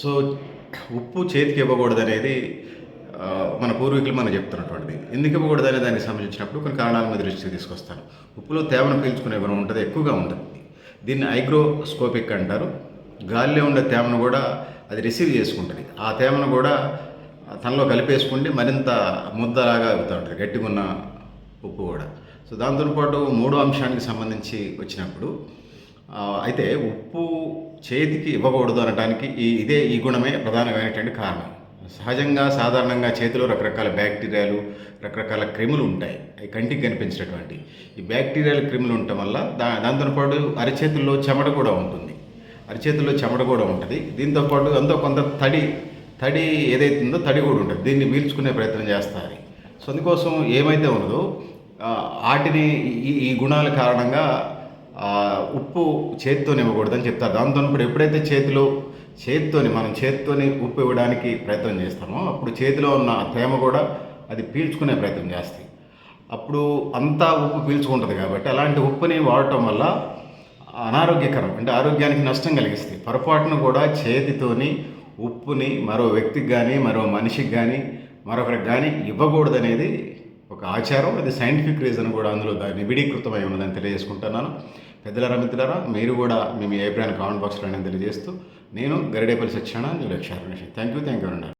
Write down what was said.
So ఉప్పు చేతికి ఇవ్వకూడదు అనేది మన పూర్వీకులు మనం చెప్తున్నటువంటిది. ఎందుకు ఇవ్వకూడదు అనే దానికి సంబంధించినప్పుడు కొన్ని కారణాల మీద దృష్టికి తీసుకొస్తాను. ఉప్పులో తేమను పీల్చుకునే గుణం ఉంటుంది? ఎక్కువగా ఉంటుంది. దీన్ని ఐగ్రోస్కోపిక్ అంటారు. గాలిలో ఉండే తేమను కూడా అది రిసీవ్ చేసుకుంటుంది. ఆ తేమను కూడా తనలో కలిపేసుకుంటే మరింత ముద్దలాగా అవుతూ ఉంటుంది. గట్టిగా ఉన్న ఉప్పు కూడా. సో దాంతో పాటు మూడో అంశానికి సంబంధించి వచ్చినప్పుడు అయితే ఉప్పు చేతికి ఇవ్వకూడదు అనడానికి ఈ ఇదే ఈ గుణమే ప్రధానమైనటువంటి కారణం. సహజంగా సాధారణంగా చేతిలో రకరకాల బ్యాక్టీరియాలు రకరకాల క్రిములు ఉంటాయి. అవి కంటికి కనిపించినటువంటి ఈ బ్యాక్టీరియాల క్రిములు ఉండటం వల్ల దా దాంతోపాటు అరిచేతుల్లో చెమట కూడా ఉంటుంది. అరిచేతుల్లో చెమట కూడా ఉంటుంది. దీంతో పాటు కొంత తడి తడి ఏదైతే ఉందో తడి కూడా ఉంటుంది. దీన్ని పీల్చుకునే ప్రయత్నం చేస్తారు. సో అందుకోసం ఏమైతే ఉన్నదో వాటిని ఈ ఈ గుణాల కారణంగా ఉప్పు చేతితోనే ఇవ్వకూడదని చెప్తారు. దాంతో ఇప్పుడు ఎప్పుడైతే చేతిలో చేతితోని మనం చేతితోని ఉప్పు ఇవ్వడానికి ప్రయత్నం చేస్తామో అప్పుడు చేతిలో ఉన్న ప్రేమ తేమ కూడా అది పీల్చుకునే ప్రయత్నం చేస్తాయి. అప్పుడు అంతా ఉప్పు పీల్చుకుంటుంది కాబట్టి అలాంటి ఉప్పుని వాడటం వల్ల అనారోగ్యకరం అంటే ఆరోగ్యానికి నష్టం కలిగిస్తుంది పొరపాటును కూడా చేతితోని ఉప్పుని మరో వ్యక్తికి కానీ మరో మనిషికి కానీ మరొకరికి కానీ ఇవ్వకూడదనేది ఒక ఆచారం అది సైంటిఫిక్ రీజన్ కూడా అందులో దాని నిబిడీకృతమై ఉన్నదని తెలియజేసుకుంటున్నాను. పెద్దలారా మిత్రులారా మీరు కూడా మీ అభిప్రాయాన్ని కామెంట్ బాక్స్లో నేను తెలియజేస్తూ నేను Garidepalli Satyanarayana new thank you thank you అన్నారు